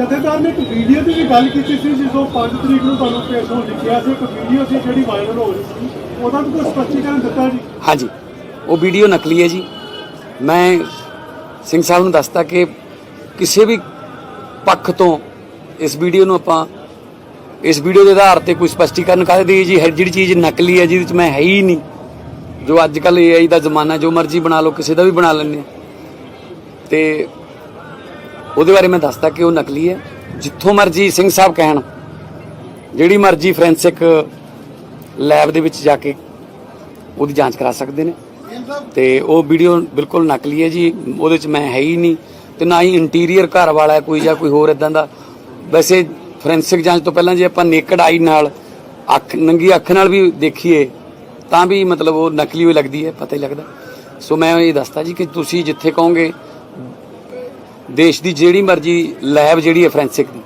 ਜਥੇਦਾਰ ਨੇ ਇੱਕ ਵੀਡੀਓ ਦੀ ਵੀ ਗੱਲ ਕੀਤੀ ਸੀ ਜਦੋਂ 5 ਤਰੀਕ ਨੂੰ ਤੁਹਾਨੂੰ ਪੇਸ਼ ਹੋਣ ਲਿਖਿਆ ਸੀ। ਇੱਕ ਵੀਡੀਓ ਸੀ ਜਿਹੜੀ ਵਾਇਰਲ ਹੋ ਰਹੀ ਸੀ। ਉਹਦਾ ਵੀ ਕੋਈ ਸਪਸ਼ਟੀਕਰਨ ਦਿੱਤਾ ਜੀ? ਹਾਂਜੀ। ਉਹ ਵੀਡੀਓ ਨਕਲੀ ਹੈ ਜੀ। ਮੈਂ ਸਿੰਘ ਸਾਹਿਬ ਨੂੰ ਦੱਸਤਾ ਕਿ ਕਿਸੇ ਵੀ ਪੱਖ ਤੋਂ ਇਸ ਵੀਡੀਓ ਨੂੰ ਆਪਾਂ, ਇਸ ਵੀਡੀਓ ਦੇ ਆਧਾਰ ਤੇ ਕੋਈ ਸਪਸ਼ਟੀਕਰਨ ਕਰ ਦੀ ਜੀ? ਜਿਹੜੀ ਚੀਜ਼ ਨਕਲੀ ਹੈ, ਜਿਹਦੇ ਵਿੱਚ ਮੈਂ ਹੈ ਹੀ ਨਹੀਂ। ਜੋ ਅੱਜ ਕੱਲ AI ਦਾ ਜ਼ਮਾਨਾ, ਜੋ ਮਰਜ਼ੀ ਬਣਾ ਲਓ, ਕਿਸੇ ਦਾ ਵੀ ਬਣਾ ਲੈਂਦੇ ਹਾਂ। ਤੇ ਉਹਦੇ ਬਾਰੇ ਮੈਂ ਦੱਸਦਾ ਕਿ ਉਹ ਨਕਲੀ ਹੈ। ਜਿੱਥੋਂ ਮਰਜ਼ੀ ਸਿੰਘ ਸਾਹਿਬ ਕਹਿਣ, ਜਿਹੜੀ ਮਰਜ਼ੀ ਫੋਰੈਂਸਿਕ ਲੈਬ ਦੇ ਵਿੱਚ ਜਾ ਕੇ ਉਹਦੀ ਜਾਂਚ ਕਰਾ ਸਕਦੇ ਨੇ। ਤੇ ਉਹ ਵੀਡੀਓ ਬਿਲਕੁਲ ਨਕਲੀ ਹੈ ਜੀ, ਉਹਦੇ ਚ ਮੈਂ ਹੈ ਹੀ ਨਹੀਂ। ਤੇ ਨਾ ਹੀ ਇੰਟੀਰੀਅਰ ਘਰ ਵਾਲਾ ਕੋਈ ਜਾਂ ਕੋਈ ਹੋਰ ਇਦਾਂ ਦਾ। ਵੈਸੇ ਫੋਰੈਂਸਿਕ ਜਾਂਚ ਤੋਂ ਪਹਿਲਾਂ ਜੇ ਆਪਾਂ ਨੇਕਡ ਆਈ ਨਾਲ, ਅੱਖ, ਨੰਗੀ ਅੱਖ ਨਾਲ ਵੀ ਦੇਖੀਏ, ਤਾਂ ਵੀ ਮਤਲਬ ਉਹ ਨਕਲੀ ਹੋਈ ਲੱਗਦੀ ਹੈ, ਪਤਾ ਹੀ ਲੱਗਦਾ। ਸੋ ਮੈਂ ਇਹ ਦੱਸਦਾ ਜੀ ਕਿ ਤੁਸੀਂ ਜਿੱਥੇ ਕਹੋਗੇ ਦੇਸ਼ ਦੀ ਜਿਹੜੀ ਮਰਜ਼ੀ ਲੈਬ ਜਿਹੜੀ ਹੈ ਫੋਰੈਂਸਿਕ ਦੀ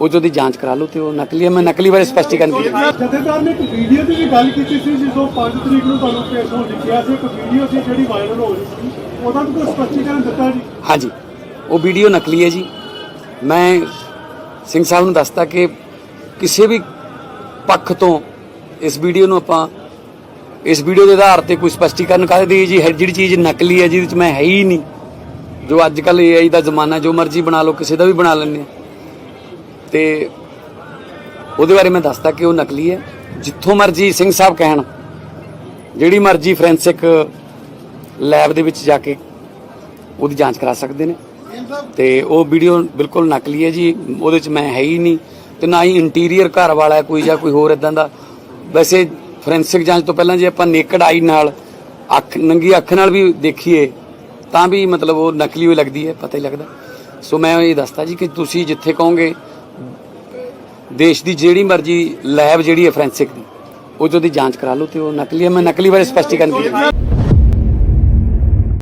ਉਹ ਉਹਦੀ ਜਾਂਚ ਕਰਾ ਲਓ ਤੇ ਉਹ ਨਕਲੀ ਹੈ। ਮੈਂ ਨਕਲੀ ਬਾਰੇ ਸਪਸ਼ਟੀਕਰਨ ਕੀਤਾ ਜਥੇਦਾਰ ਨੇ ਇੱਕ ਵੀਡੀਓ ਦੀ ਵੀ ਗੱਲ ਕੀਤੀ ਸੀ ਜਦੋਂ 5 ਤਰੀਕ ਨੂੰ ਤੁਹਾਨੂੰ ਪੇਸ਼ ਹੋਣ ਲਿਖਿਆ ਸੀ। ਇੱਕ ਵੀਡੀਓ ਸੀ ਜਿਹੜੀ ਵਾਇਰਲ ਹੋ ਰਹੀ ਸੀ। ਉਹਦਾ ਵੀ ਕੋਈ ਸਪਸ਼ਟੀਕਰਨ ਦਿੱਤਾ ਜੀ? ਹਾਂਜੀ। ਉਹ ਵੀਡੀਓ ਨਕਲੀ ਹੈ ਜੀ। ਮੈਂ ਸਿੰਘ ਸਾਹਿਬ ਨੂੰ ਦੱਸਤਾ ਕਿ ਕਿਸੇ ਵੀ ਪੱਖ ਤੋਂ ਇਸ ਵੀਡੀਓ ਨੂੰ ਆਪਾਂ ਇਸ ਵੀਡੀਓ ਦੇ ਆਧਾਰ ਤੇ ਕੋਈ ਸਪਸ਼ਟੀਕਰਨ ਕਰ ਦੀ ਜੀ? ਹੈ ਜਿਹੜੀ ਚੀਜ਼ ਨਕਲੀ ਹੈ ਜਿਹਦੇ ਵਿੱਚ ਮੈਂ ਹੈ ਹੀ ਨਹੀਂ। ਜੋ ਅੱਜ ਕੱਲ AI ਦਾ ਜ਼ਮਾਨਾ ਜੋ ਮਰਜ਼ੀ ਬਣਾ ਲਓ, ਕਿਸੇ ਦਾ ਵੀ ਬਣਾ ਲੈਂਦੇ ਹਾਂ। ਤੇ ਉਹਦੇ ਬਾਰੇ ਮੈਂ ਦੱਸਦਾ ਕਿ ਉਹ ਨਕਲੀ ਹੈ। ਜਿੱਥੋਂ ਮਰਜ਼ੀ ਸਿੰਘ ਸਾਹਿਬ ਕਹਿਣ, ਜਿਹੜੀ ਮਰਜ਼ੀ ਫੋਰੈਂਸਿਕ ਲੈਬ ਦੇ ਵਿੱਚ ਜਾ ਕੇ ਉਹਦੀ ਜਾਂਚ ਕਰਾ ਸਕਦੇ ਨੇ। ਤੇ ਉਹ ਵੀਡੀਓ ਬਿਲਕੁਲ ਨਕਲੀ ਹੈ ਜੀ, ਉਹਦੇ ਚ ਮੈਂ ਹੈ ਹੀ ਨਹੀਂ। ਤੇ ਨਾ ਹੀ ਇੰਟੀਰੀਅਰ ਘਰ ਵਾਲਾ ਕੋਈ ਜਾਂ ਕੋਈ ਹੋਰ ਇਦਾਂ ਦਾ। ਵੈਸੇ ਫੋਰੈਂਸਿਕ ਜਾਂਚ ਤੋਂ ਪਹਿਲਾਂ ਜੇ ਆਪਾਂ ਨੇਕਡ ਆਈ ਨਾਲ, ਅੱਖ, ਨੰਗੀ ਅੱਖ ਨਾਲ ਵੀ ਦੇਖੀਏ ਤਾਂ ਵੀ ਮਤਲਬ ਉਹ ਨਕਲੀ ਹੋਈ ਲੱਗਦੀ ਹੈ, ਪਤਾ ਹੀ ਲੱਗਦਾ। ਸੋ ਮੈਂ ਇਹ ਦੱਸਦਾ ਜੀ ਕਿ ਤੁਸੀਂ ਜਿੱਥੇ ਕਹੋਗੇ, ਦੇਸ਼ ਦੀ ਜਿਹੜੀ ਮਰਜ਼ੀ ਲੈਬ ਜਿਹੜੀ ਹੈ ਫੋਰੈਂਸਿਕ ਦੀ ਉਹ 'ਚ ਉਹਦੀ ਜਾਂਚ ਕਰਾ ਲਓ ਤੇ ਉਹ ਨਕਲੀ ਹੈ। ਮੈਂ ਨਕਲੀ ਬਾਰੇ ਸਪਸ਼ਟੀਕਰਨ ਕੀਤਾ